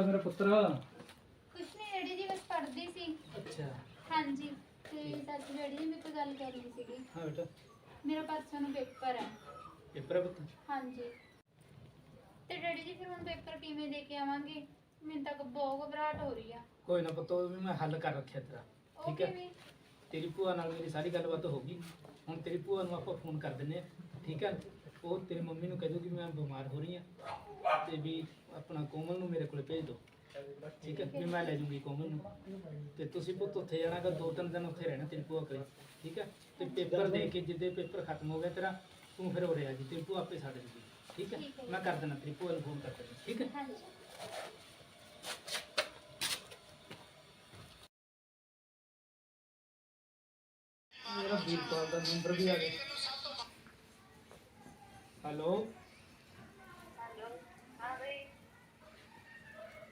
ਕਰਦਾ ਮੇਰਾ ਪੁੱਤਰ? ਕੁਛ ਨਹੀਂ ਡੈਡੀ ਜੀ ਬਸ ਪੜ੍ਹਦੀ ਸੀ। ਅੱਛਾ। ਹਾਂਜੀ ਤੇ ਸੱਚ ਡੈਡੀ ਜੀ ਮੇਰੇ ਤੋਂ ਗੱਲ ਕਰਨੀ ਸੀਗੀ। ਹਾਂ ਬੇਟਾ। ਮੇਰਾ ਪਰਸੋਂ ਨੂੰ ਪੇਪਰ ਹੈ। ਪੇਪਰ ਹੈ ਪੁੱਤ? ਹਾਂਜੀ। ਤੇ ਡੈਡੀ ਜੀ ਫਿਰ ਹੁਣ ਪੇਪਰ ਕਿਵੇਂ ਦੇ ਕੇ ਆਵਾਂਗੇ? ਮੈਨੂੰ ਤਾਂ ਬਹੁਤ ਘਬਰਾਹਟ ਹੋ ਰਹੀ ਆ। ਕੋਈ ਨਾ ਪੁੱਤ ਉਹ ਵੀ ਮੈਂ ਹੱਲ ਕਰ ਰੱਖਿਆ ਤੇਰਾ। ਉਹ ਠੀਕ ਹੈ? ਕਿਵੇਂ? ਤੇਰੀ ਭੂਆ ਨਾਲ ਮੇਰੀ ਸਾਰੀ ਗੱਲਬਾਤ ਹੋ ਗਈ। ਹੁਣ ਤੇਰੀ ਭੂਆ ਨੂੰ ਆਪਾਂ ਫੋਨ ਕਰ ਦਿੰਨੇ ਆ ਠੀਕ ਹੈ? ਉਹ ਤੇਰੀ ਮੰਮੀ ਨੂੰ ਕਹਿ ਦੂਗੀ ਮੈਂ ਬਿਮਾਰ ਹੋ ਰਹੀ ਆ ਤੇ ਵੀ ਆਪਣਾ ਕੋਮਲ ਨੂੰ ਮੇਰੇ ਕੋਲ ਭੇਜ ਦਿਓ ਠੀਕ ਹੈ? ਵੀ ਮੈਂ ਲੈ ਜੂਗੀ ਕੋਮਲ ਨੂੰ। ਤੇ ਤੁਸੀਂ ਪੁੱਤ ਉੱਥੇ ਜਾਣਾਗਾ ਦੋ ਤਿੰਨ ਦਿਨ ਉੱਥੇ ਰਹਿਣਾ ਤੇਰੀ ਭੂਆ ਕੋਲ ਠੀਕ ਹੈ? ਤੇ ਪੇਪਰ ਦੇ ਕੇ ਜਿੱਦੇ ਪੇਪਰ ਖਤਮ ਹੋ ਗਿਆ ਤੇਰਾ ਤੂੰ ਫਿਰ ਉਰੇ ਆ ਜੀ। ਤੇਰੀ ਭੂਆ ਆਪੇ ਛੱਡ ਦੂਗੀ ਠੀਕ ਹੈ? ਹੈ। ਮੈਂ ਕਰ ਦੇਣਾ ਤੇਰੀ ਭੂਆ ਨੂੰ ਫੋਨ ਕਰ ਦੇਣਾ ਠੀਕ ਹੈ? ਮੇਰਾ ਵੀਰਪਾਲ ਦਾ ਨੰਬਰ ਵੀ ਆ ਗਿਆ। ਹੈਲੋ।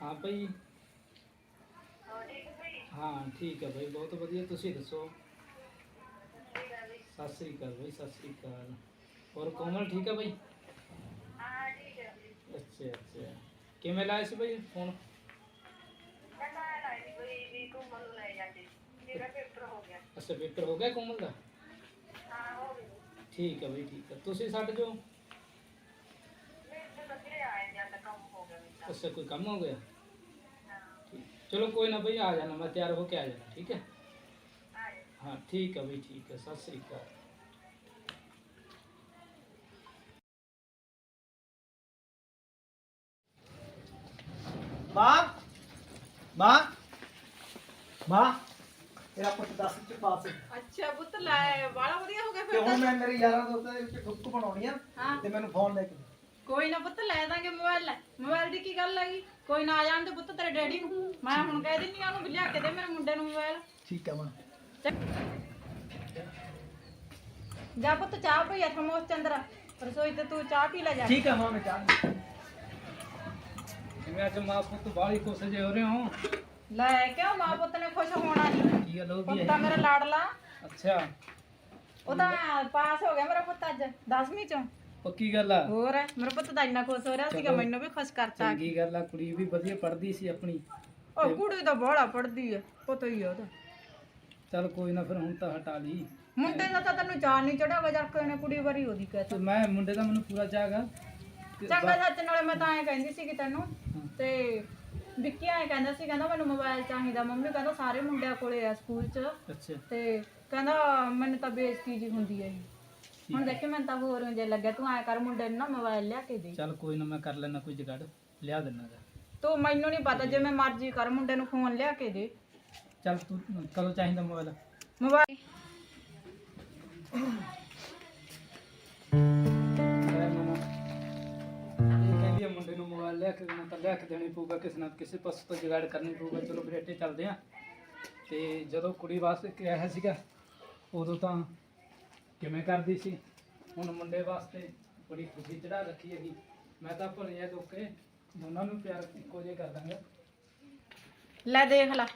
ਹਾਂ ਭਾਈ ਹਾਂ ਠੀਕ ਹੈ ਭਾਈ ਬਹੁਤ ਵਧੀਆ ਤੁਸੀਂ ਦੱਸੋ? ਸਤਿ ਸ੍ਰੀ ਅਕਾਲ ਭਾਈ ਸਤਿ ਸ੍ਰੀ ਅਕਾਲ। ਹੋਰ ਕੋਮਲ ਠੀਕ ਹੈ ਭਾਈ ਅੱਛਾ ਅੱਛਾ। ਕਿਵੇਂ ਲਾਇਆ ਸੀ ਭਾਈ ਫੋਨ? ਅੱਛਾ ਪੇਪਰ ਹੋ ਗਿਆ ਕੋਮਲ ਦਾ? ਠੀਕ ਹੈ ਭਾਈ ਠੀਕ ਹੈ ਤੁਸੀਂ ਛੱਡ ਜਾਓ। ਕੰਮ ਹੋ ਗਿਆ ਠੀਕ। ਚਲੋ ਕੋਈ ਨਾ ਭਾਈ ਆ ਜਾਣਾ ਮੈਂ ਤਿਆਰ ਹੋ ਕੇ ਆ ਜਾਣਾ ਠੀਕ ਹੈ ਹਾਂ ਠੀਕ ਹੈ ਭਾਈ ਠੀਕ ਹੈ ਸਤਿ ਸ੍ਰੀ ਅਕਾਲ ਮਾਂ ਮਾਂ ਮਾਂ ਤੇਰਾ ਪੁੱਤ 10 ਚ ਪਾਸ ਹੈ ਅੱਛਾ ਪੁੱਤ ਲੈ ਬਾਲਾ ਵਧੀਆ ਹੋ ਗਿਆ ਤੇ ਫਿਰ ਹੁਣ ਤਾਂ ਮੈਂ ਮੇਰੇ ਯਾਰਾਂ ਦੋਸਤਾਂ ਦੇ ਵਿੱਚ ਠੁੱਕ ਬਣਾਉਣੀ ਆ ਹਾਂ ਤੇ ਮੈਨੂੰ ਫੋਨ ਲੈ ਕੇ ਦੇ। ਕੋਈ ਨਾ ਪੁੱਤ ਲੈ ਦਾਂਗੇ ਮੋਬਾਈਲ ਲੈ। ਮੋਬਾਈਲ ਦੀ ਕੀ ਗੱਲ ਹੈਗੀ? ਕੋਈ ਨਾ ਆ ਜਾਣ ਤੇ ਪੁੱਤ ਤੇਰੇ ਡੈਡੀ ਨੂੰ। ਮੈਂ ਹੁਣ ਕਹਿ ਦਿੰਨੀ ਆ ਉਹਨੂੰ ਵੀ ਲਿਆ ਕੇ ਦੇ ਮੇਰੇ ਮੁੰਡੇ ਨੂੰ ਮੋਬਾਈਲ ਠੀਕ ਹੈ ਮਾਂ। ਜਾ ਪੁੱਤ ਚਾਹ ਪਈ ਆ ਥਮੋਸ ਚੰਦਰਾ। ਰਸੋਈ ਤੇ ਤੂੰ ਚਾਹ ਪੀ ਲੈ ਜਾ। ਠੀਕ ਹੈ ਮਾਂ ਮੈਂ ਚਾਹ ਜਿਵੇਂ ਅੱਜ ਮਾਂ ਪੁੱਤ ਬਾਹਲੀ ਖੁਸ਼ ਜੇ ਹੋ ਰਹੇ ਹੋ। ਲੈ ਕਿਉਂ ਮਾਂ ਪੁੱਤ ਨੇ ਖੁਸ਼ ਹੋਣਾ ਨਹੀਂ ਕੀ ਗੱਲ ਹੋ ਗਈ ਪੁੱਤ ਮੇਰਾ ਲਾਡਲਾ। ਅੱਛਾ। ਉਹ ਤਾਂ ਪਾਸ ਹੋ ਗਿਆ ਮੇਰਾ ਪੁੱਤ ਅੱਜ 10ਵੀਂ ਚੋਂ। ਪੱਕੀ ਗੱਲ ਆ। ਹੋਰ ਮੇਰਾ ਪੁੱਤ ਤਾਂ ਇੰਨਾ ਖੁਸ਼ ਹੋ ਰਿਹਾ ਸੀਗਾ ਮੈਨੂੰ ਵੀ ਖੁਸ਼ ਕਰਤਾ। ਚੰਗੀ ਗੱਲ ਆ ਕੁੜੀ ਵੀ ਵਧੀਆ ਪੜ੍ਹਦੀ ਸੀ ਆਪਣੀ। ਉਹ ਕੁੜੀ ਤਾਂ ਬੋੜਾ ਪੜਦੀ ਆ ਪਤਾ ਹੀ ਆ ਉਹਦਾ। ਚੱਲ ਕੋਈ ਨਾ ਫਿਰ ਹੁਣ ਤਾਂ ਹਟਾ ਲਈ। ਮੁੰਡੇ ਦਾ ਤਾਂ ਤੈਨੂੰ ਚਾਹ ਨਹੀਂ ਚੜਿਆ ਵਜਾ ਕੇ ਨੇ ਕੁੜੀ ਵਾਰੀ ਉਹਦੀ ਤੇ। ਕਹਤਾ ਮੈਂ ਮੁੰਡੇ ਦਾ ਮੈਨੂੰ ਪੂਰਾ ਚਾਹਗਾ ਚੰਗਾ ਸੱਚ ਨਾਲੇ ਮੈਂ ਤਾਂ ਐਂ ਕਹਿੰਦੀ ਸੀ ਕਿ ਤੈਨੂੰ ਤੇ ਵਿੱਕੀ ਐਂ ਕਹਿੰਦਾ ਸੀ ਕਹਿੰਦਾ ਮੈਨੂੰ ਮੋਬਾਈਲ ਚਾਹੀਦਾ। ਮੰਮੀ ਕਹਿੰਦਾ ਸਾਰੇ ਮੁੰਡਿਆਂ ਕੋਲੇ ਆ ਸਕੂਲ 'ਚ। ਅੱਛਾ। ਤੇ ਕਹਿੰਦਾ ਮੈਨੂੰ ਤਾਂ ਬੇਇੱਜ਼ਤੀ ਜੀ ਹੁੰਦੀ ਹੈ ਜੀ। ਹੁਣ ਦੇਖੀ ਮੈਨੂੰ ਤਾਂ ਹੋਰ ਜੇ ਲੱਗਿਆ ਤੂੰ ਐਂ ਕਰ ਮੁੰਡੇ ਨੂੰ ਨਾ ਮੋਬਾਈਲ ਲਿਆ ਕੇ ਦੇ। ਚੱਲ ਕੋਈ ਨਾ ਮੈਂ ਕਰ ਲੈਣਾ ਕੋਈ ਜਗਾੜ ਲਿਆ ਦਿੰਨਾ ਗਾ। ਤੂੰ ਮੈਨੂੰ ਨਹੀਂ ਪਤਾ ਜੇ ਮੈਂ ਮਰਜ਼ੀ ਕਰ ਮੁੰਡੇ ਨੂੰ ਫੋਨ ਲਿਆ ਕੇ ਦੇ। ਚੱਲ ਤੂੰ ਕਦੋਂ ਚਾਹੀਦਾ ਮੋਬਾਈਲ? ਮੋਬਾਈਲ। ਲੈ ਮਾਮਾ। ਇਹ ਕਹਿੰਦੀ ਆ ਮੁੰਡੇ ਨੂੰ ਮੋਬਾਈਲ ਲਿਆ ਕੇ ਦੇਣਾ ਤਾਂ ਲਿਆ ਕੇ ਦੇਣੀ ਪਊਗਾ ਕਿਸੇ ਨਾ ਕਿਸੇ ਪਾਸੇ ਤੋਂ ਜਗਾੜ ਕਰਨੀ ਪਊਗਾ। ਚਲੋ ਬਰੇਟੇ ਚੱਲਦੇ ਆ। ਤੇ ਜਦੋਂ ਕੁੜੀ ਵਾਸਤੇ ਕਿਹਾ ਸੀਗਾ ਉਦੋਂ ਤਾਂ ਕਿਵੇਂ ਕਰਦੀ ਸੀ? ਹੁਣ ਮੁੰਡੇ ਵਾਸਤੇ ਬੜੀ ਖੁਸ਼ੀ ਚੜਾ ਰੱਖੀ ਹੈਗੀ। ਮੈਂ ਤਾਂ ਭੁੱਲਿਆ ਦੋਕੇ ਦੋਨਾਂ ਨੂੰ ਪਿਆਰ ਇੱਕੋ ਜਿਹਾ ਕਰ ਦਾਂਗਾ। ਲੈ ਦੇਖ ਲੈ।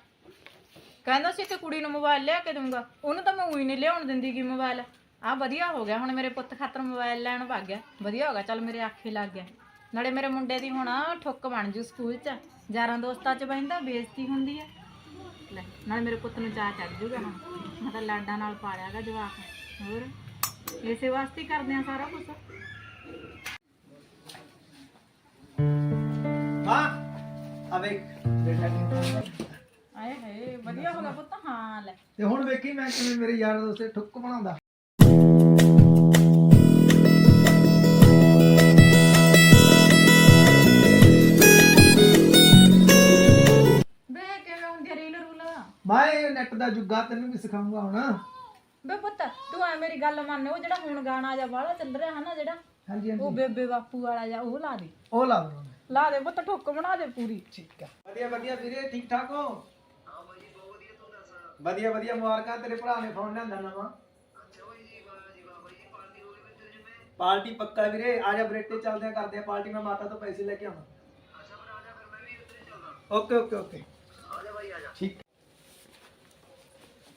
ਕਹਿੰਦਾ ਸੀ ਕਿ ਕੁੜੀ ਨੂੰ ਮੋਬਾਈਲ ਲਿਆ ਕੇ ਦੂੰਗਾ ਉਹਨੂੰ ਤਾਂ ਮੈਂ ਉਹੀ ਨਹੀਂ ਲਿਆਉਣ ਦਿੰਦੀ ਗੀ ਮੋਬਾਈਲ ਆ ਵਧੀਆ ਹੋ ਗਿਆ, ਹੁਣ ਮੇਰੇ ਪੁੱਤ ਖਾਤਰ ਮੋਬਾਈਲ ਲੈਣ ਵਗ ਗਿਆ। ਵਧੀਆ ਹੋ ਗਿਆ, ਚੱਲ ਮੇਰੇ ਆਖੇ ਲੱਗ ਗਿਆ। ਨਾਲੇ ਮੇਰੇ ਮੁੰਡੇ ਦੀ ਹੁਣ ਠੁੱਕ ਬਣ ਜੂ ਸਕੂਲ 'ਚ। ਯਾਰਾਂ ਦੋਸਤਾਂ 'ਚ ਬਹਿੰਦਾ, ਬੇਇੱਜ਼ਤੀ ਹੁੰਦੀ ਆ। ਲੈ, ਨਾਲੇ ਮੇਰੇ ਪੁੱਤ ਨੂੰ ਚਾਹ ਚੜ ਜੂਗਾ ਹੁਣ। ਮੈਂ ਤਾਂ ਲਾਡਾਂ ਨਾਲ ਪਾਲਿਆਗਾ ਜਵਾਕ। ਹੋਰ? ਇਸੇ ਵਾਸਤੇ ਕਰਦੇ ਆ ਸਾਰਾ ਕੁਝ ਮਾਂ ਆ ਵੇਖ ਬੇਟਾ ਕੀ ਆਏ ਹਏ ਵਧੀਆ ਹੋ ਗਿਆ ਪੁੱਤ। ਹਾਂ ਲੈ। ਤੇ ਹੁਣ ਵੇਖੀ ਮੈਂ ਕਿਵੇਂ ਮੇਰੇ ਯਾਰਾਂ ਦੋਸਤਾਂ ਠੁੱਕ ਬਣਾਉਂਦਾ। ਬੇ ਕਿਵੇਂ ਹੁੰਦੀ ਰੀਲ ਰੂਲ? ਮੈਂ ਇਹ ਨੈਟ ਦਾ ਜੁੱਗਾ ਤੈਨੂੰ ਵੀ ਸਿਖਾਉਂਗਾ ਹੁਣ। ਬੇ ਪੁੱਤ ਤੂੰ ਐ ਮੇਰੀ ਗੱਲ ਮੰਨ ਉਹ ਜਿਹੜਾ ਹੁਣ ਗਾਣਾ ਜਾਂ ਬਾਹਲਾ ਚੱਲ ਰਿਹਾ ਹੈ ਨਾ ਜਿਹੜਾ ਹਾਂਜੀ ਉਹ ਹਾਂਜੀ ਬੇਬੇ ਬਾਪੂ ਵਾਲਾ ਜਾਂ ਉਹ ਲਾ ਦੇ। ਉਹ ਲਾ ਦੋ ਲਾ ਦੇ ਪੁੱਤ ਠੁੱਕ ਬਣਾ ਦੇ ਪੂਰੀ। ਠੀਕ ਆ। ਵਧੀਆ ਵਧੀਆ ਵੀਰੇ ਠੀਕ ਠਾਕ ਹੋ? ਹਾਂ ਬਾਈ ਬਹੁਤ ਵਧੀਆ ਤੂੰ ਦੱਸ ਵਧੀਆ ਵਧੀਆ ਮੁਬਾਰਕਾਂ ਤੇਰੇ ਭਰਾ ਨੇ ਫੋਨ ਲਿਆਂਦਾ ਨਵਾਂ। ਪਾਰਟੀ ਪੱਕਾ ਵੀਰੇ ਆ ਜਾ ਬਰੇਟੇ ਚੱਲਦੇ ਆ ਕਰਦੇ ਆ ਪਾਰਟੀ ਮੈਂ ਮਾਤਾ ਤੋਂ ਪੈਸੇ ਲੈ ਕੇ ਆਵਾਂ। ਅੱਛਾ ਫਿਰ ਆ ਜਾ ਫਿਰ ਮੈਂ ਵੀ ਉੱਧਰ ਚੱਲਦਾ ਓਕੇ ਓਕੇ ਓਕੇ। ਆ ਜਾ ਬਾਈ ਆ ਜਾ। ਠੀਕ।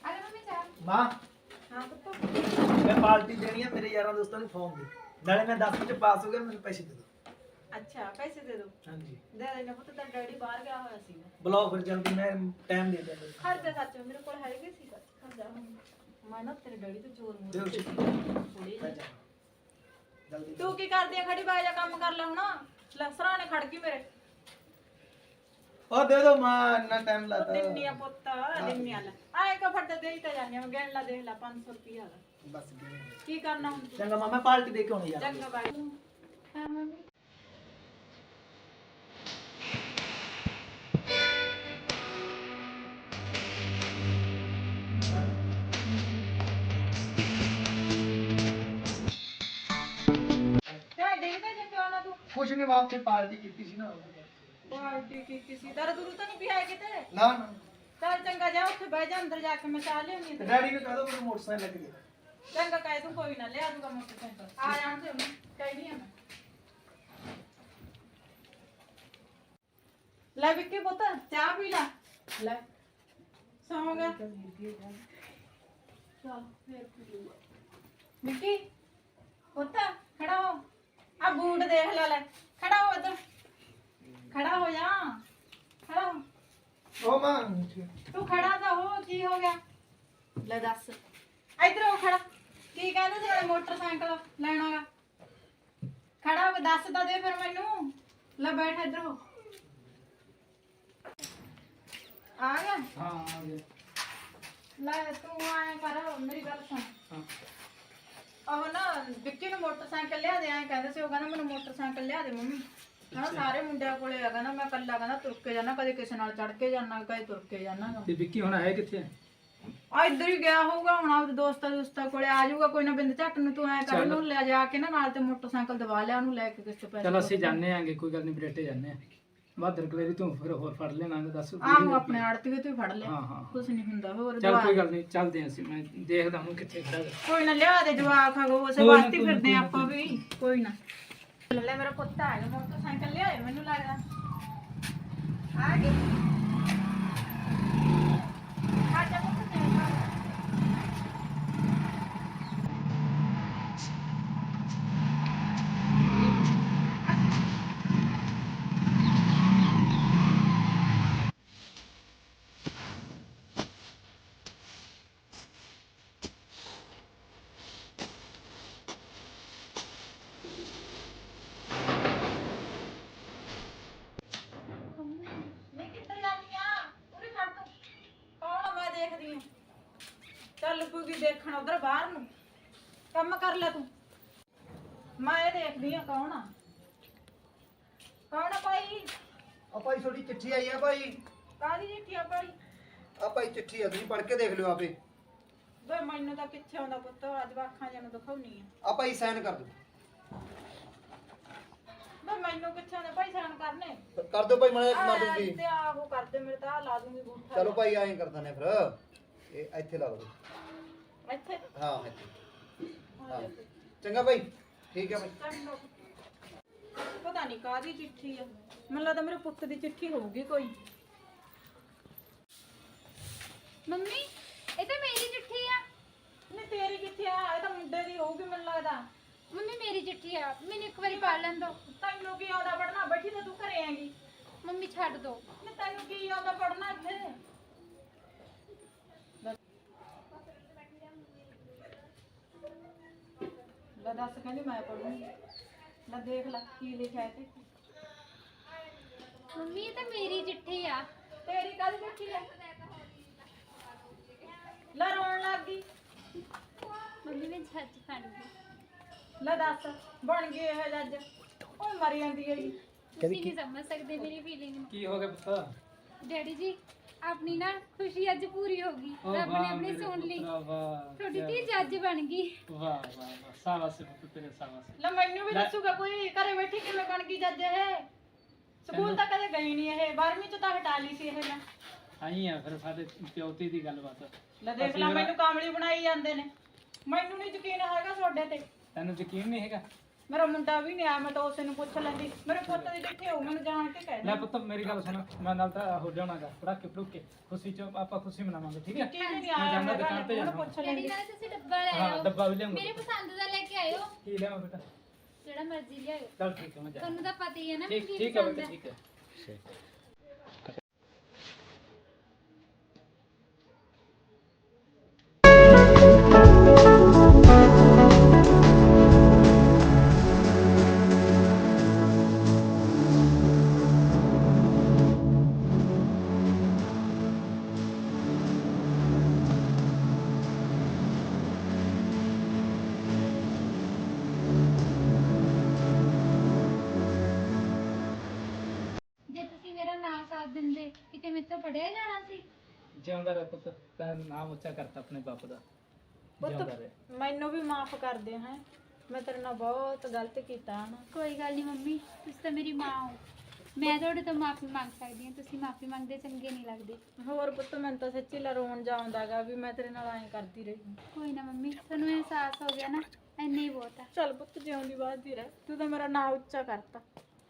ਅਰੇ ਮੰਮੀ ਚਾਹ। ਮਾਂ। ਮੈਂ ਪਾਰਟੀ ਦੇਣੀ ਆ ਮੇਰੇ ਯਾਰਾਂ ਦੋਸਤਾਂ ਨੂੰ ਫੋਨ ਦੇ। ਨਾਲੇ ਮੈਂ 10 ਵਿੱਚ ਪਾਸ ਹੋ ਗਿਆ ਮੈਨੂੰ ਪੈਸੇ ਦੇ ਦਿਓ। ਅੱਛਾ ਪੈਸੇ ਦੇ ਦੋ ਹਾਂਜੀ। ਦੇ ਦੇ ਪੁੱਤ ਤਾਂ ਡੈਡੀ ਬਾਹਰ ਗਿਆ ਹੋਇਆ ਸੀਗਾ ਬੁਲਾਓ ਫਿਰ ਜਲਦੀ ਮੈਂ ਟਾਈਮ ਦੇ ਦਿੰਦਾ। ਖਰਚਾ ਸੱਚ ਮੇਰੇ ਕੋਲ ਹੈਗੇ ਸੀ ਖਰਚਾ ਮੈਂ ਨਾ ਤੇਰੇ ਡੈਡੀ ਤੋਂ ਚੋਰ ਮੋਰ ਦਿਓ ਜੀ। ਥੋੜੀ। ਜਲਦੀ ਤੂੰ ਕੀ ਕਰਦੀ ਆ ਖੜੀ ਬਾਈ ਜਾ ਕੰਮ ਕਰ ਲੈ ਹੁਣ। ਲੈ ਸਰਾਣੇ ਖੜ ਗਈ ਮੇਰੇ। ਉਹ ਦੇ ਦੋ ਮਾਂ ਇੰਨਾ ਟਾਈਮ ਉਹ ਲਾਤਾ ਦਿੰਨੀ ਆ ਪੁੱਤ ਦਿੰਨੀ ਆ ਲੈ ਆਏ ਕਾ ਫੜਦਾ ਦੇ ਹੀ ਤਾਂ ਜਾਂਦੇ ਹੋ ਗਿਣ ਲਾ ਦੇਖ ਲੈ 500 ਰੁਪਿਆ ਦਾ ਬਸ ਦੇ ਦਿਓ। ਕੀ ਕਰਨਾ ਹੁਣ ਤੂੰ? ਚੰਗਾ ਮਾਮਾ ਪਾਰਟੀ ਦੇ ਕੇ ਆਉਣੀ ਯਾਰ ਚੰਗਾ ਬਾਈ ਹਾਂ ਮੰਮੀ ਤੇ ਦੇਖਦੇ ਜੇ ਕਿਉਂ ਨਾ ਤੂੰ ਕੁਛ ਨਹੀਂ ਵਾਪਸ ਪਾਰਟੀ ਕੀਤੀ ਸੀ। ਨਾ ਪਾਰਟੀ ਕੀਤੀ ਸੀ ਦਰ ਦੂਰ ਤਾਂ ਨਹੀਂ ਪਿਆ ਕਿਤੇ? ਨਾ ਨਾ। ਚੱਲ ਚੰਗਾ ਜਾ ਉੱਥੇ ਬਹਿ ਜਾ ਅੰਦਰ ਜਾ ਕੇ ਮੈਂ ਚਾਹ ਲਿਆਉਣੀ ਤੇ ਡੈਡੀ ਨੂੰ ਕਹਿ ਦੋ ਮੈਨੂੰ ਮੋਟਰਸਾਈਕਲ ਲੈ ਕੇ ਦੇ। ਚੰਗਾ ਕਹਿ ਤੂੰ ਕੋਈ ਨਾ ਲਿਆ ਦੂੰਗਾ ਮੋਟਰਸਾਈਕਲ। ਆ ਜਾਣ ਤੇ ਉਹਨੂੰ ਕਹਿਨੀ ਆ ਮੈਂ। ਲੈ ਵਿੱਕੀ ਪੁੱਤ ਚਾਹ ਪੀ ਲੈ। ਲੈ ਸੌਂ ਗਿਆ ਚੱਲ ਫੇਰ ਪੀ ਲੂਗਾ ਵਿੱਕੀ ਪੁੱਤ ਖੜਾ ਹੋ। ਆ ਬੂਟ ਦੇਖ ਲੈ ਲੈ। ਖੜਾ ਹੋ ਇੱਧਰ। ਖੜਾ ਹੋ ਜਾ। ਖੜਾ ਹੋ। ਉਹ ਮਾਂ ਤੂੰ ਖੜਾ ਤਾਂ ਹੋ ਕੀ ਹੋ ਗਿਆ? ਲੈ ਦੱਸ। ਇੱਧਰ ਹੋ ਖੜਾ। ਕੀ ਕਹਿੰਦੇ ਸੀ ਨਾਲੇ ਮੋਟਰਸਾਈਕਲ ਲੈਣਾਗਾ ਖੜਾ ਹੋ ਕੇ ਦੱਸ ਤਾਂ ਦੇ ਫਿਰ ਮੈਨੂੰ। ਲੈ ਬੈਠ ਇੱਧਰ ਹੋ। ਆ ਗਿਆ? ਹਾਂ ਆ ਗਿਆ। ਲੈ ਤੂੰ ਆਏ ਕਰ ਮੇਰੀ ਗੱਲ ਸੁਣ। ਹਾਂ। ਉਹ ਨਾ ਵਿੱਕੀ ਨੂੰ ਮੋਟਰਸਾਈਕਲ ਲਿਆ ਦੇ ਐਂ ਕਹਿੰਦੇ ਸੀ ਉਹ ਕਹਿੰਦਾ ਮੈਨੂੰ ਮੋਟਰਸਾਈਕਲ ਲਿਆ ਦੇ ਮੰਮੀ। ਹਾਂ ਸਾਰੇ ਮੁੰਡਿਆਂ ਕੋਲੇ ਹੈਗਾ ਨਾ ਮੈਂ ਕੱਲਾ ਕਹਿੰਦਾ ਤੁਰ ਕੇ ਜਾਣਾ ਕਦੇ ਕਿਸੇ ਨਾਲ ਚੜ ਕੇ ਜਾਣਾ ਕਦੇ ਤੁਰ ਕੇ ਜਾਣਾ ਤੇ ਵਿੱਕੀ ਹੁਣ ਆਇਆ ਕਿੱਥੇ? ਆ ਇੱਧਰ ਹੀ ਗਿਆ ਹੋਊਗਾ ਹੁਣ ਆਪਦੇ ਦੋਸਤਾਂ ਦੋਸਤਾਂ ਕੋਲੇ ਆ ਜਾਊਗਾ ਕੋਈ ਨਾ ਬਿੰਦ ਝੱਟ ਨੂੰ ਤੂੰ ਐ ਕਰ ਉਹਨੂੰ ਲੈ ਜਾ ਕੇ ਨਾ ਨਾਲ ਤੇ ਮੋਟਰਸਾਈਕਲ ਦਵਾ ਲਿਆ ਉਹਨੂੰ ਲੈ ਕੇ ਕਿਸੇ ਪੈਸੇ ਚਲ ਅਸੀਂ ਜਾਣੇ ਆਂਗੇ ਕੋਈ ਗੱਲ ਨਹੀਂ ਬਰੇਟੇ ਜਾਣੇ ਆ ਬਹਾਦਰ ਕਵੇਰੀ ਤੂੰ ਫਿਰ ਹੋਰ ਫੜ ਲੈਣਾ ਦੱਸ ਆਹੋ ਆਪਣੇ ਆੜਤੀ ਤੂੰ ਹੀ ਫੜ ਲੈ। ਹਾਂ ਹਾਂ ਕੁਝ ਨਹੀਂ ਹੁੰਦਾ ਹੋਰ ਚਲ ਦਵਾ ਕੋਈ ਗੱਲ ਨਹੀਂ ਚੱਲਦੇ ਹਾਂ ਅਸੀਂ ਮੈਂ ਦੇਖਦਾ ਹੁਣ ਕਿੱਥੇ ਖੜਾ। ਹੈ ਕੋਈ ਨਾ ਲਿਆ ਦੇ ਜਵਾਕ ਆਗੋ ਉਸੇ ਕੋਈ ਨਾ, ਵਾਸਤੇ ਫਿਰਦੇ ਆਂ ਆਪਾਂ ਵੀ ਕੋਈ ਨਾ। ਲੈ ਮੇਰਾ ਪੁੱਤ ਆ ਗਿਆ ਮੋਟਰਸਾਈਕਲ ਲਿਆਏ ਮੈਨੂੰ ਲੱਗਦਾ। ਆ ਗਿਆ ਆ ਜਾ ਪੁੱਤ ਤੇਰੇ ਨਾਲ। ਨਹੀਂ ਕਿੱਧਰ ਜਾਂਦੀ ਆ ਉਰੇ ਖੜ ਤੂੰ ਕੌਣ ਆ ਮੈਂ ਦੇਖਦੀ ਆ ਚੱਲ ਪੂਗੀ ਦੇਖਣ ਉਧਰ ਬਾਹਰ ਨੂੰ। ਕੰਮ ਕਰ ਲੈ ਤੂੰ। ਮੈਂ ਇਹ ਦੇਖਦੀ ਆ ਕੌਣ ਆ। ਕੌਣ ਆ ਭਾਈ? ਆ ਭਾਈ ਤੁਹਾਡੀ ਚਿੱਠੀ ਆਈ ਆ ਭਾਈ। ਕਾਹਦੀ ਚਿੱਠੀ ਆ ਭਾਈ? ਆ ਭਾਈ ਚਿੱਠੀ ਆ ਤੁਸੀਂ ਪੜ੍ਹ ਕੇ ਦੇਖ ਲਿਓ ਆਪੇ। ਵੇ ਮੈਨੂੰ ਤਾਂ ਕਿੱਥੇ ਆਉਂਦਾ ਪੁੱਤ ਅੱਜ ਵਾਖਾਂ ਜਨ ਦਿਖਾਉਣੀ ਆ। ਆ ਭਾਈ ਸਾਈਨ ਕਰ ਦਿਓ। ਵੇ ਮੈਨੂੰ ਕਿੱਥੇ ਆਉਂਦਾ? ਭਾਈ ਸਾਨ ਕਰਨੇ। ਕਰ ਦਿਓ ਭਾਈ ਮਾੜਾ ਮਾਰ ਆ, ਦੂੰਗੀ ਤੇ ਆਹੋ ਕਰਦੇ ਮੇਰੇ ਤਾਂ ਆਹ ਲਾ ਦੂੰਗੀ ਬੂਠਾ ਚਲੋ ਭਾਈ ਐਂ ਕਰ ਦਿੰਦੇ ਫਿਰ। ਇਹ ਇੱਥੇ ਲਾ ਦਿਓ। ਇੱਥੇ। ਹਾਂ ਇੱਥੇ। ਹਾਂ। ਚੰਗਾ ਭਾਈ ਠੀਕ ਹੈ ਭਾਈ। ਪਤਾ ਨਹੀਂ ਕਾਹਦੀ ਚਿੱਠੀ ਆ। ਮੈਨੂੰ ਲੱਗਦਾ ਮੇਰੇ ਪੁੱਤ ਦੀ ਚਿੱਠੀ ਹੋਊਗੀ ਕੋਈ। ਮੰਮੀ ਇਹ ਤਾਂ ਮੇਰੀ ਚਿੱਠੀ ਆ। ਨਹੀਂ ਤੇਰੀ ਕਿੱਥੇ ਆ? ਇਹ ਤਾਂ ਮੁੰਡੇ ਦੀ ਹੋਊਗੀ ਮੈਨੂੰ ਲੱਗਦਾ। ਮੰਮੀ ਮੇਰੀ ਚਿੱਠੀ ਆ। ਮੈਨੂੰ ਇੱਕ ਵਾਰੀ ਪੜ੍ਹ ਲੈਣ ਦਿਓ ਤੈਨੂੰ ਕੀ ਆਉਂਦਾ ਪੜਨਾ ਬੈਠੀ ਤਾਂ ਤੂੰ ਘਰੇ ਆਂਗੀ ਮੰਮੀ ਛੱਡ ਦਿਓ ਨਹੀਂ ਤੈਨੂੰ ਕੀ ਆਉਂਦਾ ਪੜਨਾ ਇੱਥੇ? ਦੱਸ ਕਹਿੰਦੀ ਮੈਂ ਪੜੂੰਗੀ ਲੈ ਦੇਖ ਲੈ ਕੀ ਲਿਖਿਆ ਤੇ ਮੰਮੀ ਇਹ ਤਾਂ ਮੇਰੀ ਚਿੱਠੀ ਆ। ਤੇਰੀ ਕੱਲ ਚਿੱਠੀ ਹੈ ਲੈ ਰੋਣ ਲੱਗ ਗਈ। ਮੰਮੀ ਮੈਂ ਛੱਜ ਫੜ ਗਈ। ਲੈ ਦੱਸ ਬਣ ਗਈ ਇਹ ਜੱਜ ਉਹ ਮਰ ਜਾਂਦੀ ਹੈ ਜੀ ਤੁਸੀਂ ਨਹੀਂ ਸਮਝ ਸਕਦੇ ਮੇਰੀ ਫੀਲਿੰਗ ਨੂੰ। ਕੀ ਹੋ ਗਿਆ ਪੁੱਤ? ਡੈਡੀ ਜੀ ਆਪਣੀ ਨਾ ਖੁਸ਼ੀ ਅੱਜ ਪੂਰੀ ਹੋ ਗਈ। ਰੱਬ ਨੇ ਆਪਣੀ ਸੁਣ ਲਈ। ਵਾਹ ਤੁਹਾਡੀ ਧੀ ਜੱਜ ਬਣ ਗਈ। ਵਾਹ ਵਾਹ ਵਾਹ ਸਾਬਾਸ਼ ਪੁੱਤ ਤੇਰੇ ਸਾਬਾਸ਼ ਲੈ ਮੈਨੂੰ ਵੀ ਦੱਸੂਗਾ ਕੋਈ ਘਰੇ ਬੈਠੀ ਕਿਵੇਂ ਬਣ ਗਈ ਜੱਜ ਇਹ? ਸਕੂਲ ਤਾਂ ਕਦੇ ਗਈ ਨਹੀਂ ਇਹ 12ਵੀਂ ਚ ਤਾਂ ਹਟਾ ਲਈ ਸੀ ਇਹ ਮੈਂ। ਆਈ ਆ ਫਿਰ ਸਾਡੇ ਪਿਓਤੀ ਦੀ ਗੱਲਬਾਤ। ਲੈ ਦੇਖ ਲੈ ਮੈਨੂੰ ਕਾਮਲੀ ਬਣਾਈ ਜਾਂਦੇ ਨੇ। ਮੈਨੂੰ ਨਹੀਂ ਯਕੀਨ ਹੈਗਾ ਤੁਹਾਡੇ ਤੇ। ਤੈਨੂੰ ਯਕੀਨ ਨਹੀਂ ਹੈਗਾ? ਮੇਰਾ ਮੁੰਡਾ ਵੀ ਨਹੀਂ ਆਇਆ ਮੈਂ ਤਾਂ ਉਸੇ ਨੂੰ ਪੁੱਛ ਲੈਂਦੀ। ਮੇਰੇ ਪੁੱਤ ਦੀ ਕਿੱਥੇ ਹੋ ਮੈਨੂੰ ਜਾਣ ਕੇ ਕਹਿ ਲੈ ਦੇ ਪੁੱਤ ਮੇਰੀ ਗੱਲ ਸੁਣ ਮੈਂ ਨਾਲ ਤਾਂ ਹੋ ਜਾਣਾਗਾ ਪੜਾਕੇ ਪੜੂਕੇ ਖੁਸ਼ੀ ਚ ਆਪਾਂ ਖੁਸ਼ੀ ਮਨਾਵਾਂਗੇ ਠੀਕ ਹੈ ਕੀ ਨਹੀਂ ਮੈਂ ਆਇਆ ਮੈਂ ਦੁਕਾਨ ਤੇ ਜਾਣਾ। ਪੁੱਛ ਲੈਂਦੀ। ਨਾਲ ਤੁਸੀਂ ਡੱਬਾ ਲੈ ਹਾਂ ਆਓ। ਡੱਬਾ ਵੀ ਲਿਆਉਂਗਾ। ਮੇਰੇ ਪਸੰਦ ਦਾ ਲੈ ਕੇ ਆਇਓ। ਕੀ ਲਿਆਵਾਂ ਬੇਟਾ? ਜਿਹੜਾ ਮਰਜ਼ੀ ਲਿਆਇਓ। ਚਲ ਠੀਕ ਹੈ ਮੈਂ ਜਾ ਤੁਹਾਨੂੰ ਤਾਂ ਪਤਾ ਹੀ ਹੈ ਨਾ ਠੀਕ ਕੀ ਠੀਕ ਹੈ ਪਸੰਦ ਬੇਟਾ ਹੈ। ਠੀਕ ਹੈ ਤੋਂ ਪੜਿਆ ਜਾਣਾ ਸੀ? ਜਿਉਂਦਾ ਰਹਿ ਪੁੱਤ ਤੈਂ ਨਾਮ ਉੱਚਾ ਕਰਤਾ ਆਪਣੇ ਬਾਪ ਦਾ। ਜਿਉਂਦਾ ਰਹਿ। ਪੁੱਤ ਮੈਨੂੰ ਵੀ ਮਾਫ ਕਰ ਦੇ ਹੈ। ਮੈਂ ਤੇਰੇ ਨਾਲ ਬਹੁਤ ਗਲਤ ਕੀਤਾ ਹਨਾ ਕੋਈ ਗੱਲ ਨਹੀਂ ਮੰਮੀ ਤੁਸੀਂ ਤਾਂ ਮੇਰੀ ਮਾਂ ਹੋ। ਮੈਂ ਤੁਹਾਡੇ ਤੋਂ ਮਾਫੀ ਮੰਗ ਸਕਦੀ ਹਾਂ ਤੁਸੀਂ ਮਾਫੀ ਮੰਗਦੇ ਚੰਗੇ ਨਹੀਂ ਲੱਗਦੇ। ਹੋਰ ਪੁੱਤ ਮੈਨੂੰ ਤਾਂ ਸੱਚੀ ਲਰੋਣ ਜਾਉਂਦਾਗਾ ਵੀ ਮੈਂ ਤੇਰੇ ਨਾਲ ਐਂ ਕਰਦੀ ਰਹੀ ਕੋਈ ਨਾ ਮੰਮੀ ਤੁਹਾਨੂੰ ਅਹਿਸਾਸ ਹੋ ਗਿਆ ਨਾ ਇੰਨਾ ਹੀ ਬਹੁਤ ਹੈ ਚੱਲ ਪੁੱਤ ਜਿਉਂਦੀ ਬਾਦੀ ਰਹਿ। ਤੂੰ ਤਾਂ ਮੇਰਾ ਨਾਂ ਉੱਚਾ ਕਰਤਾ।